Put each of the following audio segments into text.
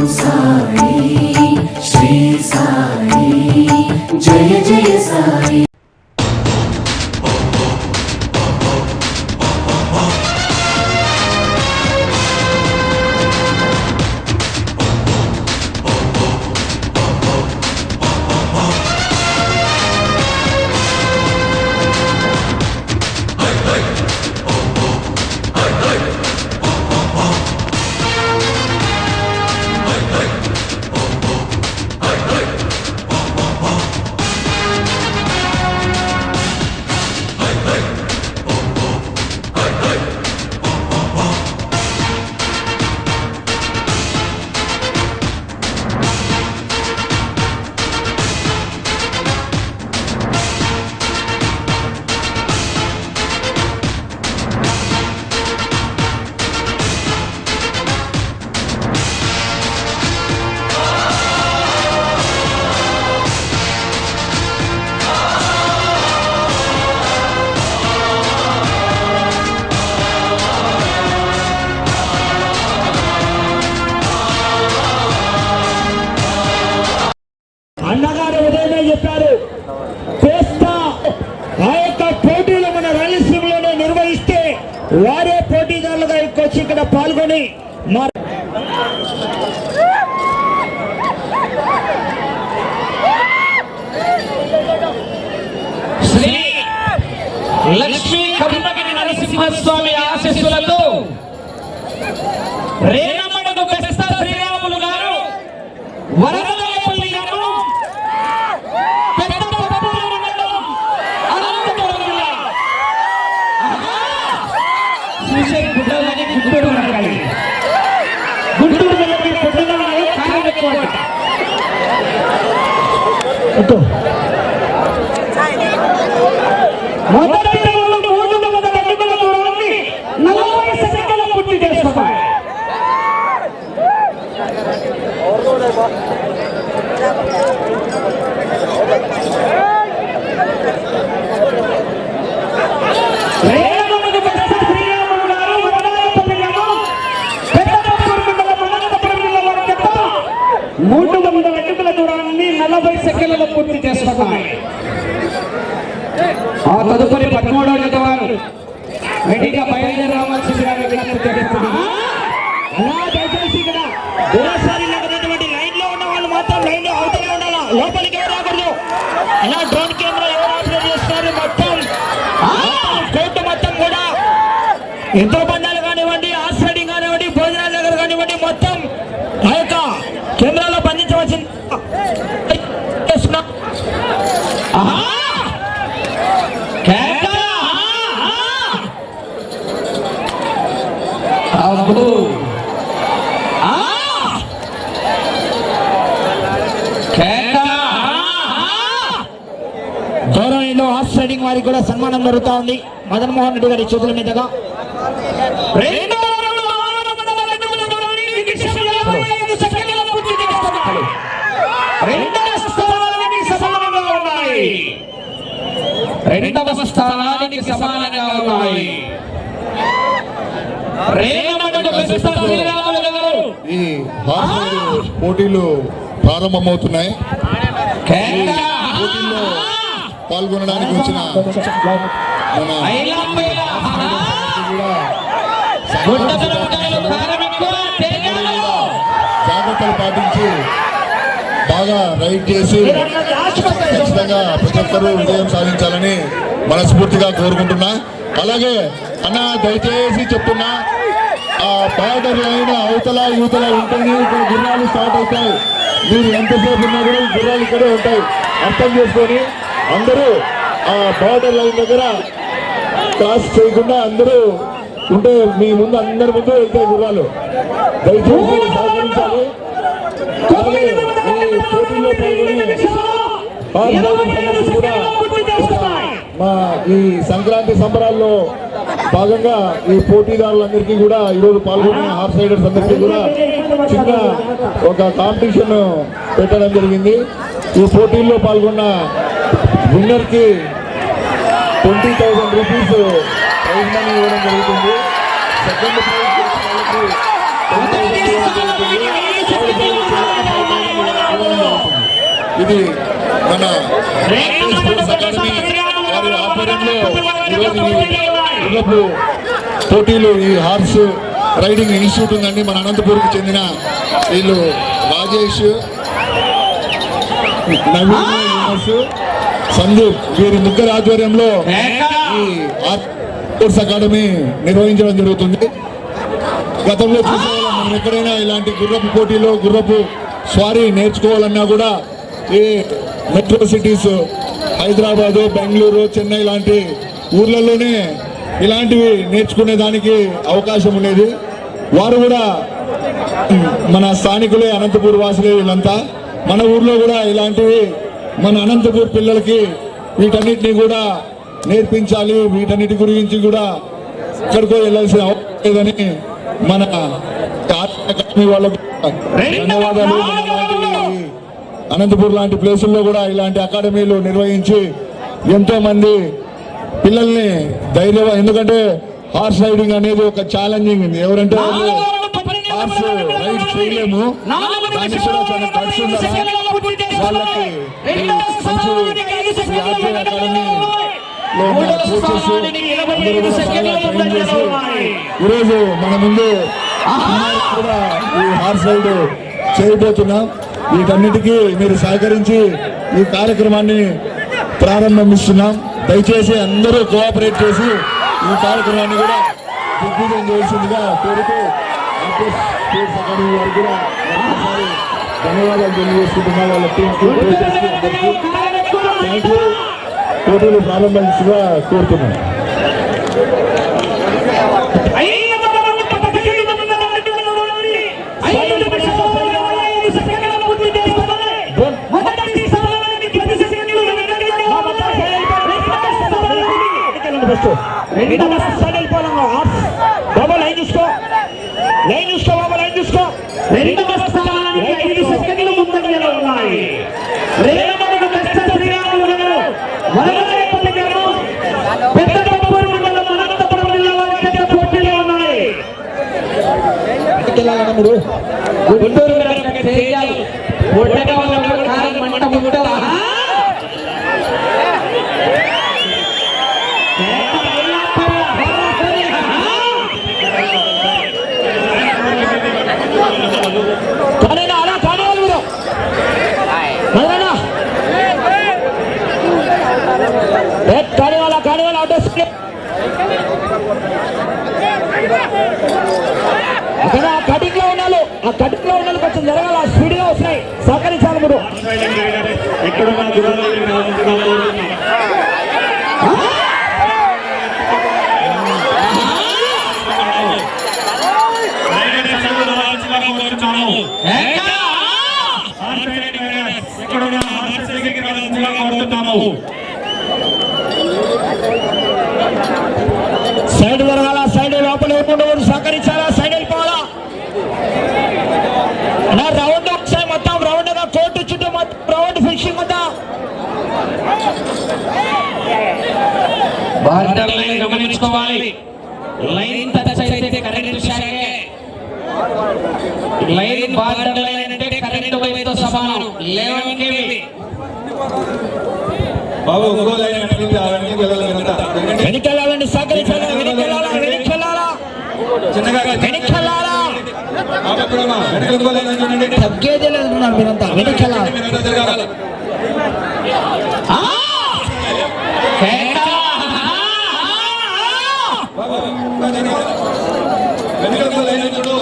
inside. పాల్గొని మా మొదటి రౌండ్ మూడు వందల అడుగుల దూరాన్ని నలభై సెకండ్ల పూర్తి చేసుకున్నాయి రేణమడుగు బెస్త శ్రీరాములు గారు వరదాయపల్లి గ్రామం పెద్దపప్పూరు మండలం అనంతపురం జిల్లా వారి జత మూడు వందల అడుగుల దూరాన్ని నలభై సెకండ్లలో పూర్తి చేసుకున్నాయి ఆ తదుపరి పదమూడవ జత వారు రెడీగా బయలుదేరి రావాల్సిందిగా విజ్ఞప్తి చేస్తున్నాను. అలా దయచేసి ఇక్కడ దూరసారి ఉన్నటువంటి లైన్లో ఉన్న వాళ్ళు మాత్రం లైన్లో అవుతూనే ఉండాలా? లోపలికి ఎవరు రాకూడదు? ఇలా డ్రోన్ కెమెరా ఎవరు ఆపరేట్ చేస్తారు? మొత్తం కోర్టు మొత్తం కూడా. ఎంతో మంది కానివ్వండి హార్స్ రైడింగ్ కానివ్వండి భోజనాల దగ్గర కానివ్వండి మొత్తం ఆ యొక్క కెమెరాలో బంధించవలసింది చేస్తున్నాం. ఆహా కేక! అబ్బో! ఆ! కేక! గౌరవనీయులు హార్స్ రైడింగ్ వారికి కూడా సన్మానం జరుగుతా ఉంది మదన్ మోహన్ రెడ్డి గారి చేతుల మీదుగా. రెండవ స్థానానికి సమానంగా ఉన్నాయి ఈ పోటీలు ప్రారంభమవుతున్నాయి! పోటీల్లో పాల్గొనడానికి వచ్చిన. జాగ్రత్తలు పాటించి బాగా రైడ్ చేసి ఖచ్చితంగా ప్రతి ఒక్కరూ విజయం సాధించాలని మనస్ఫూర్తిగా కోరుకుంటున్నా. అలాగే అన్న దయచేసి చెప్తున్నా ఆ బార్డర్ లైన్ అవతల యువతల ఉంటేనే ఇక్కడ గుర్రాలు స్టార్ట్ అవుతాయి. మీరు ఎంతసేపు ఉన్నా కూడా గుర్రాలు ఇక్కడే ఉంటాయి. అర్థం చేసుకొని అందరూ ఆ బార్డర్ లైన్ దగ్గర క్రాస్ చేయకుండా అందరూ ఉంటే మీ ముందు అందరి ముందు వెళ్తాయి గుర్రాలు. దయచేసి సహకరించాలి. అలాగే ఈ పోటీలో పాల్గొని కూడా మా ఈ సంక్రాంతి సంబరాల్లో భాగంగా ఈ పోటీదారులందరికీ కూడా ఈరోజు పాల్గొనే హార్స్ రైడర్స్ అందరికీ కూడా చిన్న ఒక కాంపిటీషన్ పెట్టడం జరిగింది. ఈ పోటీల్లో పాల్గొన్న విన్నర్కి twenty thousand rupees prize money ఇవ్వడం జరుగుతుంది సెకండ్ ప్రైజ్ గెలిచిన వాళ్ళకి 10,000 ఇవ్వడం జరుగుతుంది. థర్డ్ ప్రైజ్ ఉన్నటువంటి మన స్పోర్ట్స్ అకాడమీ వారి ఆధ్వర్యంలో ఈరోజు పోటీలు ఈ హార్స్ రైడింగ్ ఇన్స్టిట్యూట్ ఉందండి మన అనంతపూర్కి చెందిన వీళ్ళు రాజేష్ నవీన్ సందీప్ వీరి ముగ్గురు ఆధ్వర్యంలో స్పోర్ట్స్ అకాడమీ నిర్వహించడం జరుగుతుంది. గతంలో చూసేవాళ్ళం మనం ఎక్కడైనా ఇలాంటి గుర్రపు పోటీలో గుర్రపు స్వారీ నేర్చుకోవాలన్నా కూడా ఈ మెట్రో సిటీస్ హైదరాబాదు బెంగళూరు చెన్నై లాంటి ఊర్లలోనే ఇలాంటివి నేర్చుకునే దానికి అవకాశం ఉండేది. వారు కూడా మన స్థానికులే అనంతపూర్ వాసులే వీళ్ళంతా. మన ఊర్లో కూడా ఇలాంటివి మన అనంతపూర్ పిల్లలకి వీటన్నిటిని కూడా నేర్పించాలి వీటన్నిటి గురించి కూడా ఎక్కడికో వెళ్ళాల్సిన అవసరం లేదని మన అకాడమీ వాళ్ళకు ధన్యవాదాలు. అనంతపూర్ లాంటి ప్లేసుల్లో కూడా ఇలాంటి అకాడమీలు నిర్వహించి ఎంతో మంది పిల్లల్ని ధైర్యం ఎందుకంటే హార్స్ రైడింగ్ అనేది ఒక ఛాలెంజింగ్ ఎవరంటే వాళ్ళు హార్స్ రైడ్ చేయలేము. దానికి కూడా చాలా ఖర్చు ఉండాలి వాళ్ళకి మంచి అకాడమీ ఈరోజు మన ముందు కూడా ఈ హార్స్ రైడ్ చేయబోతున్నాం. వీటన్నిటికీ మీరు సహకరించి ఈ కార్యక్రమాన్ని ప్రారంభిస్తున్నాం. దయచేసి అందరూ కోఆపరేట్ చేసి ఈ కార్యక్రమాన్ని కూడా దిగ్విజయం చేయాల్సిందిగా కోరుతూ అకాడమీ వారికి కూడా మరొకసారి ధన్యవాదాలు తెలియజేసుకుంటున్నా వాళ్ళ టీంకి పోటీలు ప్రారంభించగా కోరుతున్నాను రెండవ స్థానం వెళ్ళిపోవాలన్నా బాబా లైన్ చూసుకో లైన్ చూసుకో బాబా లైన్ చూసుకో రెండవ స్థానానికి ఐదు సెకండ్లు ముందంజలో ఉన్నాయి రేపటికి కష్ట శ్రీరాములు గారు వరదరాయపల్లి గారు పెద్ద తప్పూరు మండలం అనంతపురం జిల్లా వారి చేత పోటీలో ఉన్నాయి గుంటూరు గారు చేయాలి ఒడ్డగా ఉన్న కారం మంట ముట్టదా కానేనా అలా కటింగ్లో ఉన్నాను ఆ కటింగ్లో ఉన్నాను కొంచెం జరగాల. స్పీడ్గా వస్తున్నాయి. సహకరించాలి మీరు ఎక్కడున్నా గుర్రాలు రావాల్సిన కోరుతున్నాము ఎక్కడున్నా హార్స్ దగ్గరికి రావాల్సిందిగా కోరుతున్నాము సైడ్ జరగాల సైడ్ లోపల ఉండకూడదు సహకరించాలా సైడ్ వెళ్ళిపోవాలా నా రౌండ్ ఒకసారి మొత్తం రౌండ్గా కోర్టు చుట్టూ మొత్తం రౌండ్ ఫినిషింగ్ ఉందా బార్డర్ లైన్ గమనించుకోవాలి. లైన్ టచ్ అయితే కరెంట్ షాకే. లైన్ బార్డర్ లైన్ అంటే కరెంట్ వైపుతో సమానం. లెవెన్ కేవీ బాబు ఇంకో లైన్ వెనక్కి ఆ వెనక్కి వెళ్ళాలి మీరంతా. వెనకెళ్ళాలండి సహకరించాలా వెనకెళ్ళాలా వెనకెళ్ళాలా చిన్నగా? వెనక్కి చూడండి. తగ్గేదే లేదు మీరంతా. మీరంతా తిరగాలి. బాబు, ఇంకా తిరగాలి. వెనక్కి ఇంకో లైన్ చూడు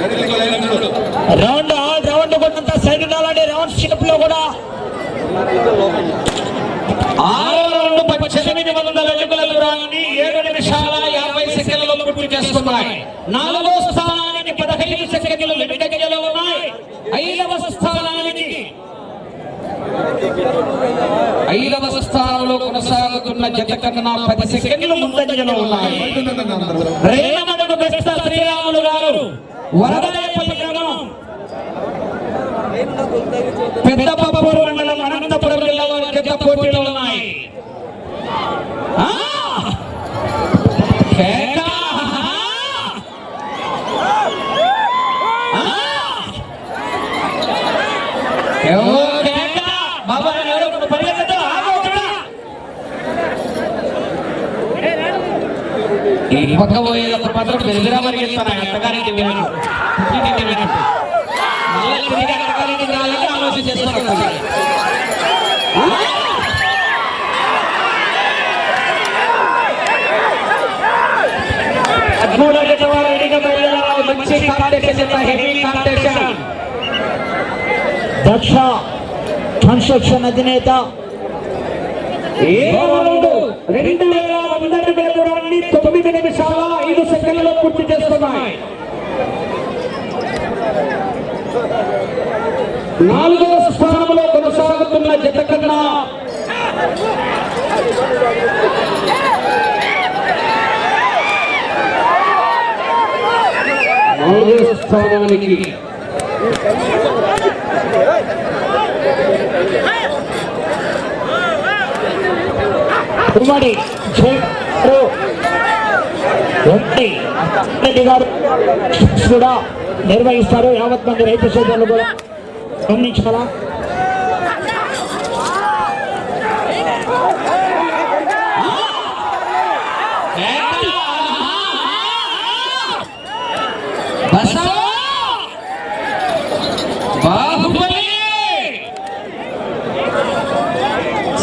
వెనక్కి ఇంకో లైన్ చూడు రౌండ్ ఆల్ రౌండ్ కొంత సైడ్ ఉండాలండి రౌండ్ షేప్లో కూడా ఆరో పద్దెనిమిది వందల అడుగుల దూరాన్ని ఏడు నిమిషాల యాభై సెకండ్లలో పూర్తి చేసుకున్నాయి. నాలుగో స్థానానికి పదహైదు సెకండ్లు వెనుకంజలో ఉన్నాయి. ఐదవ స్థానానికి ఐదవ స్థానంలో కొనసాగుతున్న జత కన్నా పది సెకండ్లు ముందంజలో ఉన్నాయి. బెస్త శ్రీరాములు గారు వరదరాయపల్లి గ్రామం. పెద్ద పప్పూరు మండలం అనంతపురం జిల్లా వారి జత పోటీలో ఉన్నాయి ఆ! కేక! ఆ! ఎవరో కేక. బాబా ఎవరో ఒకడు పరిగెత్తు. ఆగు ఒకడు. పోయేటప్పుడు మాత్రం అత్తగారింటి పుట్టింటి మళ్ళీ తిరిగి రావాలంటే ఆలోచన మంచి competition heavy competition Daksha construction అధినేత రౌండ్ నిమిషాల ఐదు సెకండ్లలో పూర్తి చేస్తున్నాయి. నాలుగవ స్థానంలో కొనసాగుతున్న జత కన్నా నాలుగవ స్థానానికి ఉమ్మడి చేరు రెడ్డి రెడ్డి గారు కూడా నిర్వహిస్తారు. యావత్ మంది రైతు సోదరులు కూడా గమనించాలా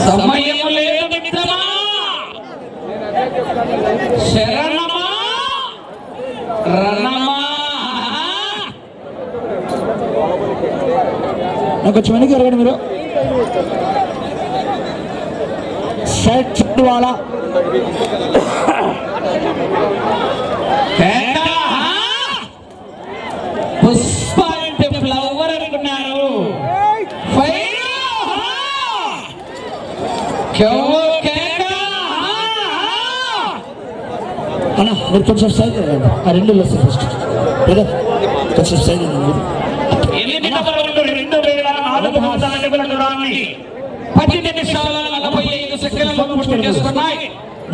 సమయం లేదు మిత్రమా శరణమా రణమా నాకు కొంచెం వెనక్కి జరగండి మీరు వాళ్ళ! పుష్ప అంటే ఫ్లవర్ అనుకున్నారు! అన్న మీరు కొంచెం సైడ్ రండి. ఆ రెండు వస్తాయి ఫస్ట్ కొంచెం సైడ్ రండి మీరు. ఎనిమిది రౌండ్ రెండు వేల నాలుగు వందల అడుగుల దూరాన్ని పది నిమిషాల నలభై ఐదు సెకండ్లు పూర్తి చేసుకున్నాయి.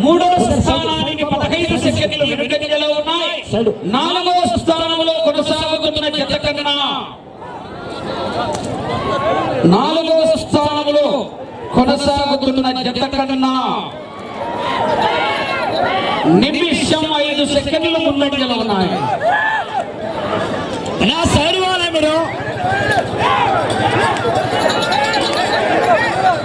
మూడో స్థానానికి పదహైదు సెకండ్లు వెనుకంజలో ఉన్నాయి. సైడ్. నాలుగో స్థానంలో కొనసాగుతున్న జత కన్నా నాలుగో స్థానంలో కొనసాగుతున్న జత కన్నా నిమిషం ఐదు సెకండ్లు ముందంజలో ఉన్నాయి. నా సైడ్ వాళ్ళ మీరు.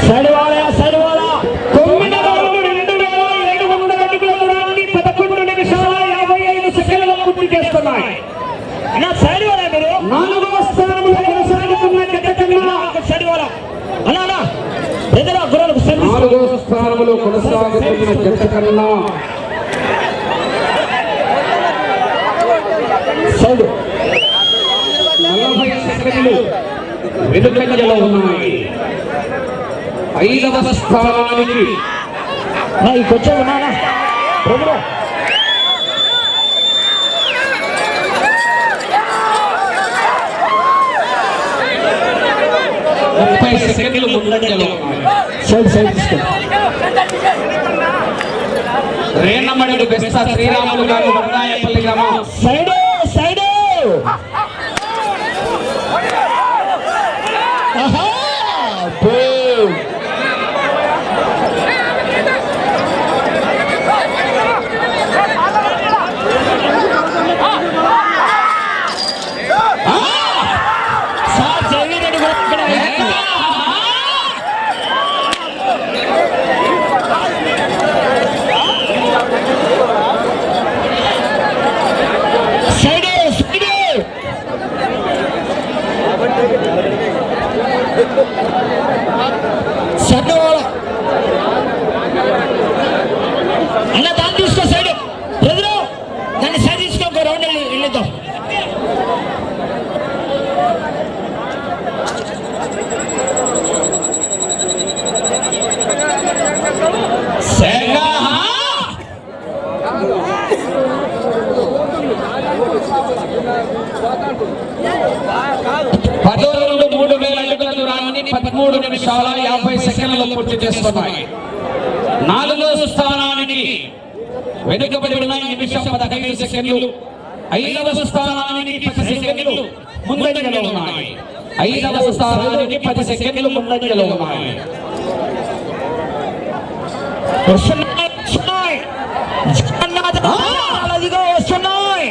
సైడ్ వాళ్ళ సైడ్ వాళ్ళ తొమ్మిది రౌండ్ రెండు వేల ఏడు వందల అడుగుల దూరాన్ని పదకొండు నిమిషాల యాభై ఐదు సెకండ్లలో పూర్తి చేస్తున్నాయి నా సైడ్ వాళ్ళ మీరు నాలుగవ స్థానంలో కొనసాగుతున్న జత కన్నా సైడ్ వాళ్ళ అలా అలా ఎదురా గుర్రాలకు నాలుగో స్థానంలో కొనసాగుతున్న జత కన్నా సైడ్ నలభై సెకండ్లు వెనుకంజలో ఉన్నాయి. ఐదవ స్థానానికి నా ఈ కొంచెం ఉన్నానా బ్రదరు ముప్పై సెకండ్లు ముందంజలో. సైడ్ సైడ్ తీసుకోండి రేణమడుగు బెస్త శ్రీరాములు గారు గ్రామం. Side completo. ఐదవ స్థానానికి పది సెకండ్లు ముందంజలో ఉన్నాయి ఐదవ స్థానానికి పది సెకండ్లు ముందంజలో ఉన్నాయి వస్తున్నాయి, వస్తున్నాయి. జగన్నాథ రథాలు అదిగో వస్తున్నాయి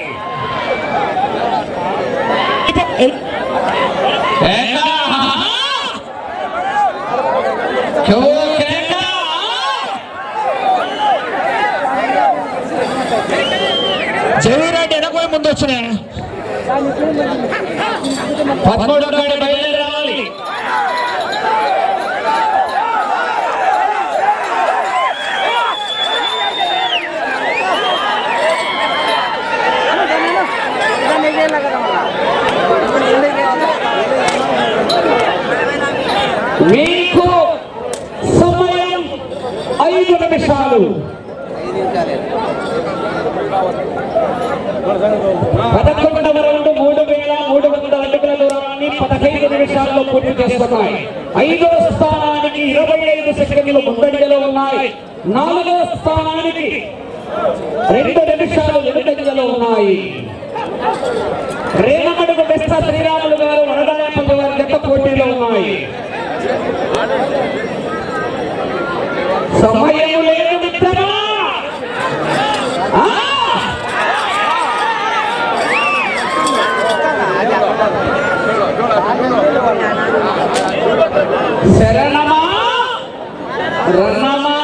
చెవిరెడ్డి వెనకపోయి ముందు వచ్చినా బయలుదేరి రావాలి మీకు సమయం ఐదు నిమిషాలు. పదకొండవ రౌండ్ మూడు వేల మూడు వందల అడుగుల దూరాన్ని పదహైదు నిమిషాల్లో పూర్తి చేస్తున్నాయి. ఐదో స్థానానికి ఇరవై ఐదు సెకండ్లు ముందంజలో ఉన్నాయి. నాలుగో స్థానానికి రెండు నిమిషాలు వెనుకంజలో ఉన్నాయి. రేణమడుగు బెస్త శ్రీరాములు గారు వరదాయపల్లి వారి యొక్క పోటీలో ఉన్నాయి. సమయం లేదు మిత్రమా ఆ! శరణమా రణమా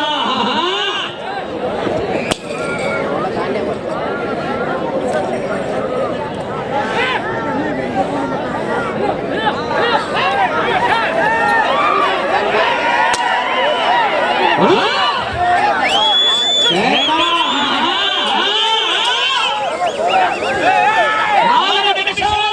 నాలుగు నిమిషాలు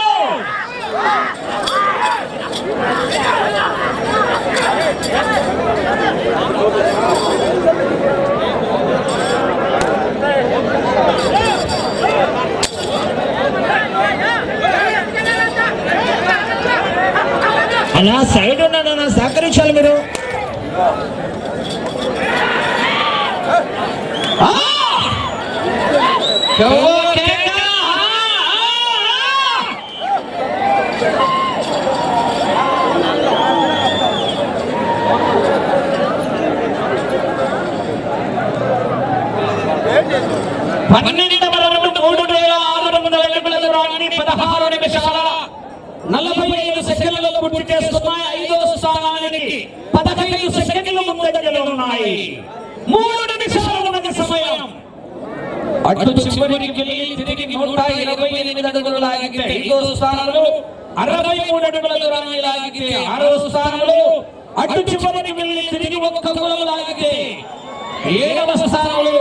అలా సైడ్ ఉన్నాను సహకరించాలి మీరు. క్యో కేకా పన్నెండవ రౌండ్ మూడు వేల ఆరు వందల అడుగుల దూరాన్ని పదహారు నిమిషాల నలభై ఐదు సెకండ్లలో పూర్తి చేస్తున్నాయి ఐదో స్థానానికి పదహైదు సెకండ్లు ముందంజలో ఉన్నాయి మూడు నిమిషాలు ఉన్నది సమయం అటు చివరికి తిరిగి నూట ఇరవై ఎనిమిది అడుగులు లాగితే ఐదో స్థానంలో అరవై మూడు అడుగుల దూరాన్ని లాగితే ఆరో స్థానంలో అటు చివరికి వెళ్ళి తిరిగి ఒక్క దూరం లాగితే ఏడవ స్థానంలో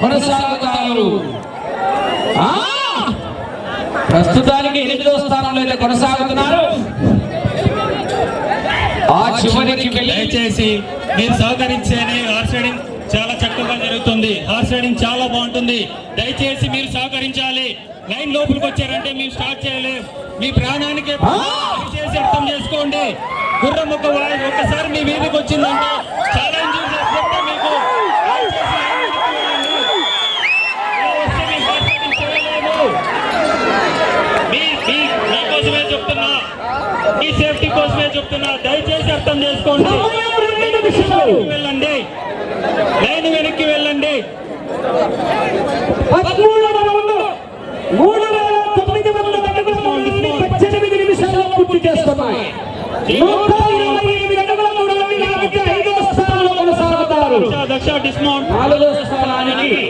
కొనసాగుతారు. ఆ! ప్రస్తుతానికి ఎనిమిదో స్థానంలో అయితే కొనసాగుతున్నారు. ఆ చివరికి వెళ్ళి దయచేసి మీరు సహకరించేది హార్స్ చక్కగా జరుగుతుంది. హార్స్ రైడింగ్ చాలా బాగుంటుంది. దయచేసి మీరు సహకరించాలి. లైన్ లోపలికి వచ్చారంటే మీరు స్టార్ట్ చేయలేం. మీ ప్రాణానికి దయచేసి అర్థం చేసుకోండి. గుర్రం ఒక ఒకసారి మీ వీధికి వచ్చిందంటే మీకు దయచేసి లైన్ వెనక్కి వెళ్ళండి. ఇలా వస్తే మీ హార్స్ రైడింగ్ చేయలేము. మీ మీ మీకోసమే చెప్తున్నా. మీ సేఫ్టీ కోసమే చెప్తున్నా. దయచేసి అర్థం చేసుకోండి. వెళ్ళండి. లైన్ వెనక్కి వెళ్ళండి. పదమూడవ రౌండ్. మూడు వేల తొమ్మిది వందల అడుగుల దూరాన్ని పద్దెనిమిది నిమిషాల్లో పూర్తి చేస్తున్నాయి. నూట ఇరవై ఎనిమిది అడుగుల దూరాన్ని లాగితే ఐదో స్థానంలో కొనసాగుతారు. దక్ష, దక్ష డిస్మౌంట్ నాలుగో స్థానానికి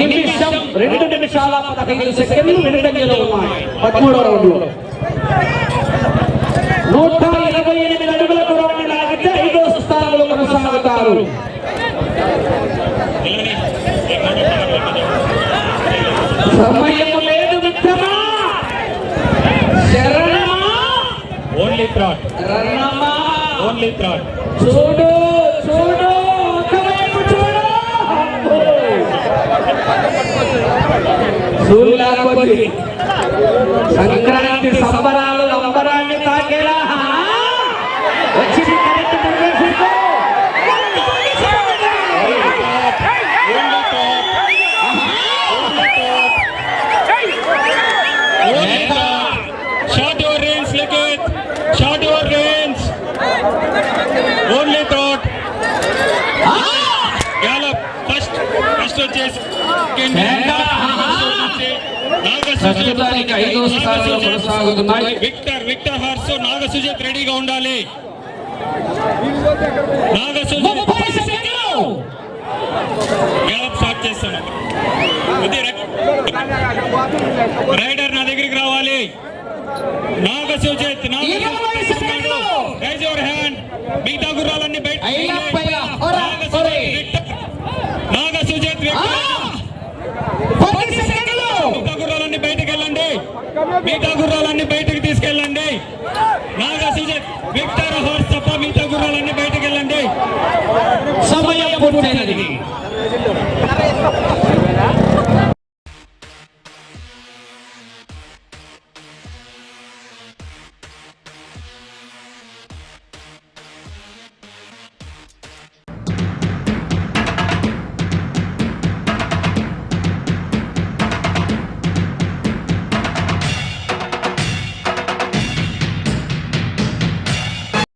నిమిషం రెండు నిమిషాల పదహైదు సెకండ్లు వెనుకంజలో ఉన్నాయి. పదమూడవ రౌండ్లో నూట ఇరవై ఎనిమిది అడుగుల దూరాన్ని లాగితే ఐదో స్థానంలో కొనసాగుతారు సమయం లేదు మిత్రమా? శరణమా? ఓన్లీ థ్రాట్ రణమా? ఓన్లీ థ్రాట్ చూడు చూడు ఒకవైపు చూడు. సంక్రాంతి సంబరాలు Short your range, flick it. Short your range. Only thought. Gallop. First, first వచ్చేసి ప్రస్తుతానికి ఐదో స్థానంలో కొనసాగుతున్నాయి Victor Victor horse Naga Sujith రెడీగా ఉండాలి నాగ సుజిత్ రైడర్ నా దగ్గరికి రావాలి. Naga Sujith raise hand. మిగతా గుర్రాలన్నీ బయట